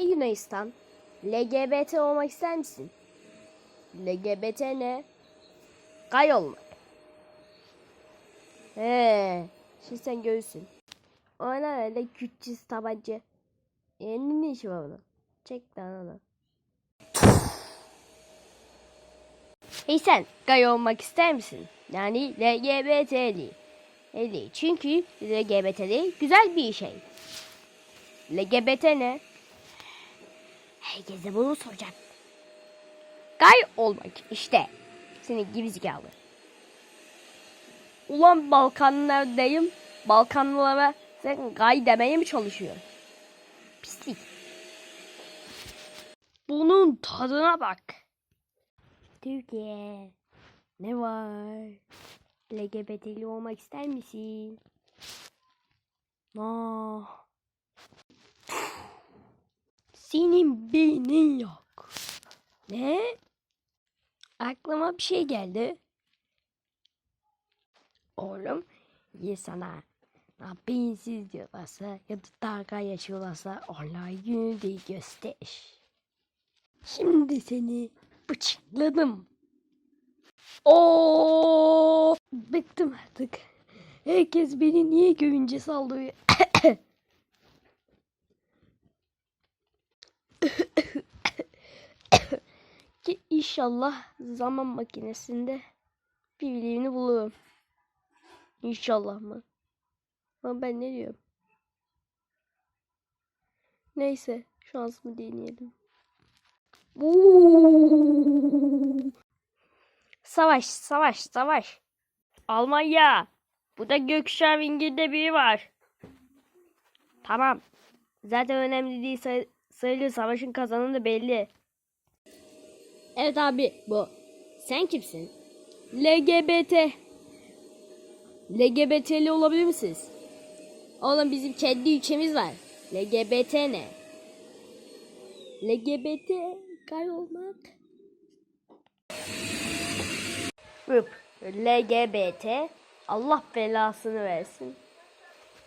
Hey Yunanistan, LGBT olmak ister misin? LGBT ne? Gay olmak. He, şimdi sen göğsün. Ona öyle küçücük tabanca. Elinin ne işi var onun? Çek lan onu. Hey sen, gay olmak ister misin? Yani LGBT'li. Eli. Çünkü LGBT'li güzel bir şey. LGBT ne? Herkese bunu soracak. Gay olmak işte. Senin gibi zekalı. Ulan Balkanlardayım. Balkanlılara sen gay demeye mi çalışıyorsun? Pislik. Bunun tadına bak. Türkiye. Ne var? LGBT'li olmak ister misin? Ah. Senin beynin yok. Ne? Aklıma bir şey geldi. Oğlum ye sana. Ha, beyinsiz diyorlarsa ya da dalga yaşıyorlarsa onlara günü değil göster. Şimdi seni bıçakladım. Oo, bıktım artık. Herkes beni niye görünce sallıyor? İnşallah zaman makinesinde birilerini bulurum. İnşallah mı? Ama ben ne diyorum? Neyse şansımı deneyelim. Savaş, savaş, savaş. Almanya. Bu da Gökşah İngil'de biri var. Tamam. Zaten önemli değil say sayılır. Savaşın kazananı belli. Evet abi bu. Sen kimsin? LGBT. LGBT'li olabilir misiniz? Oğlum bizim kendi ülkemiz var. LGBT ne? LGBT gay olmak. LGBT Allah belasını versin.